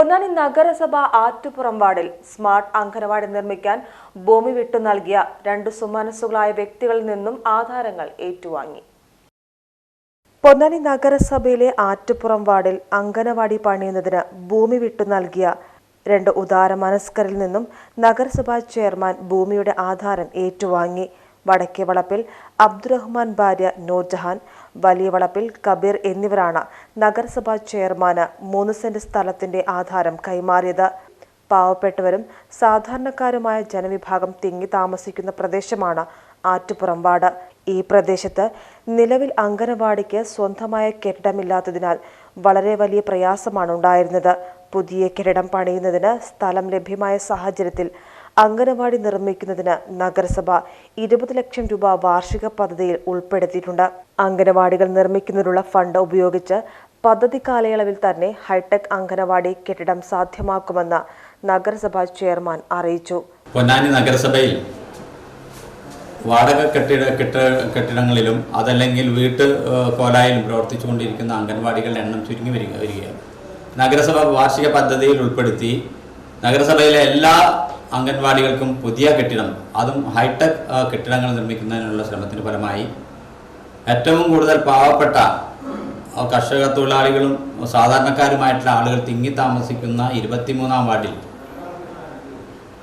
പൊന്നാനി നഗരസഭ ആറ്റുപുറം വാർഡിൽ സ്മാർട്ട് അംഗനവാടി നിർമ്മിക്കാൻ ഭൂമി വിട്ടു നൽകിയ രണ്ട് സുമനസ്സുകളായ വ്യക്തികളിൽ നിന്നും ആധാരങ്ങൾ ഏറ്റുവാങ്ങി. പൊന്നാനി നഗരസഭയിലെ ആറ്റുപുറം വാർഡിൽ അംഗനവാടി പണിയുന്നതിന് ഭൂമി വിട്ടു നൽകിയ രണ്ട് ഉദാര മനസ്കരിൽ നിന്നും നഗരസഭാ ചെയർമാൻ ഭൂമിയുടെ ആധാരം ഏറ്റുവാങ്ങി. വടക്കേ വളപ്പിൽ അബ്ദുറഹ്മാൻ ഭാര്യ നൂർജഹാൻ വലിയ വളപ്പിൽ കബീർ എന്നിവരാണ് നഗരസഭാ ചെയർമാന് മൂന്ന് സെന്റ് സ്ഥലത്തിന്റെ ആധാരം കൈമാറിയത്. പാവപ്പെട്ടവരും സാധാരണക്കാരുമായ ജനവിഭാഗം തിങ്ങി താമസിക്കുന്ന പ്രദേശമാണ് ആറ്റുപുറം വാർഡ് ഈ പ്രദേശത്ത് നിലവിൽ അംഗനവാടിക്ക് സ്വന്തമായ കെട്ടിടമില്ലാത്തതിനാൽ വളരെ വലിയ പ്രയാസമാണ് ഉണ്ടായിരുന്നത്. പുതിയ കെട്ടിടം പണിയുന്നതിന് സ്ഥലം ലഭ്യമായ സാഹചര്യത്തിൽ അംഗനവാടി നിർമ്മിക്കുന്നതിന് നഗരസഭ ഇരുപത് ലക്ഷം രൂപ വാർഷിക പദ്ധതിയിൽ ഉൾപ്പെടുത്തിയിട്ടുണ്ട്. അംഗനവാടികൾ നിർമ്മിക്കുന്നതിനുള്ള ഫണ്ട് ഉപയോഗിച്ച് പദ്ധതി കാലയളവിൽ തന്നെ ഹൈടെക് അംഗനവാടി കെട്ടിടം സാധ്യമാക്കുമെന്ന് നഗരസഭാ ചെയർമാൻ അറിയിച്ചു. പൊന്നാനി നഗരസഭയിൽ വാടക കെട്ടിട കെട്ട കെട്ടിടങ്ങളിലും അതല്ലെങ്കിൽ വീട്ട് കോലായിലും പ്രവർത്തിച്ചുകൊണ്ടിരിക്കുന്ന അംഗൻവാടികളുടെ എണ്ണം ചുരുങ്ങി വരിക വരികയാണ്. നഗരസഭ വാർഷിക പദ്ധതിയിൽ ഉൾപ്പെടുത്തി നഗരസഭയിലെ എല്ലാ അംഗൻവാടികൾക്കും പുതിയ കെട്ടിടം അതും ഹൈടെക് കെട്ടിടങ്ങൾ നിർമ്മിക്കുന്നതിനുള്ള ശ്രമത്തിന് ഫലമായി ഏറ്റവും കൂടുതൽ പാവപ്പെട്ട കർഷക തൊഴിലാളികളും സാധാരണക്കാരുമായിട്ടുള്ള ആളുകൾ തിങ്ങി താമസിക്കുന്ന ഇരുപത്തിമൂന്നാം വാർഡിൽ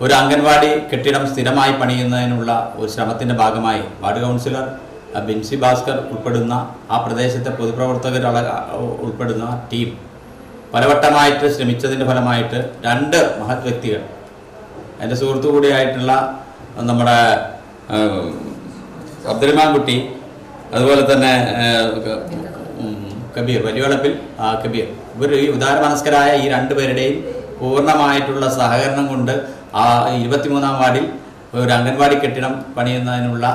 ഒരു അംഗൻവാടി കെട്ടിടം സ്ഥിരമായി പണിയുന്നതിനുള്ള ഒരു ശ്രമത്തിന്റെ ഭാഗമായി വാർഡ് കൗൺസിലർ ബിൻസി ഭാസ്കർ ഉൾപ്പെടുന്ന ആ പ്രദേശത്തെ പൊതുപ്രവർത്തകർ ഉൾപ്പെടുന്ന ടീം പലവട്ടമായിട്ട് ശ്രമിച്ചതിന്റെ ഫലമായിട്ട് രണ്ട് മഹത് വ്യക്തികൾ എന്റെ സുഹൃത്തു കൂടിയായിട്ടുള്ള നമ്മുടെ അബ്ദുറഹ്മാൻ കുട്ടി അതുപോലെ തന്നെ കബീർ വലിയവളപ്പിൽ കബീർ. ഇവർ ഈ ഉദാരമനസ്കരായ ഈ രണ്ടുപേരുടെയും പൂർണമായിട്ടുള്ള സഹകരണം കൊണ്ട് ആ ഇരുപത്തിമൂന്നാം വാർഡിൽ ഒരു അംഗൻവാടി കെട്ടിടം പണിയുന്നതിനുള്ള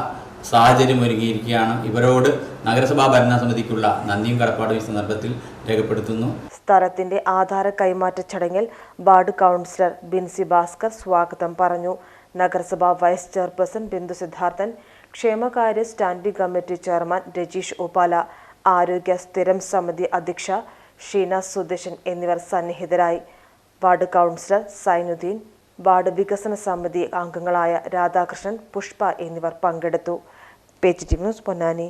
സാഹചര്യം ഒരുങ്ങിയിരിക്കുകയാണ്. ഇവരോട് നഗരസഭാ ഭരണസമിതിക്കുള്ള നന്ദിയും കടപ്പാടും ഈ സന്ദർഭത്തിൽ രേഖപ്പെടുത്തുന്നു. സ്ഥലത്തിന്റെ ആധാര കൈമാറ്റ ചടങ്ങിൽ വാർഡ് കൗൺസിലർ ബിൻസി ഭാസ്കർ സ്വാഗതം പറഞ്ഞു. നഗരസഭ വൈസ് ചെയർപേഴ്സൺ ബിന്ദു സിദ്ധാർത്ഥൻ ക്ഷേമകാര്യ standing committee chairman Rajeesh Upala ആരോഗ്യ സ്ഥിരം സമിതി അധ്യക്ഷ ഷീന സുദേശൻ എന്നിവർ സന്നിഹിതരായി. വാർഡ് കൗൺസിലർ സൈനുദ്ദീൻ വാർഡ് വികസന സമിതി അംഗങ്ങളായ രാധാകൃഷ്ണൻ പുഷ്പ എന്നിവർ പങ്കെടുത്തു. Page T news Ponnani.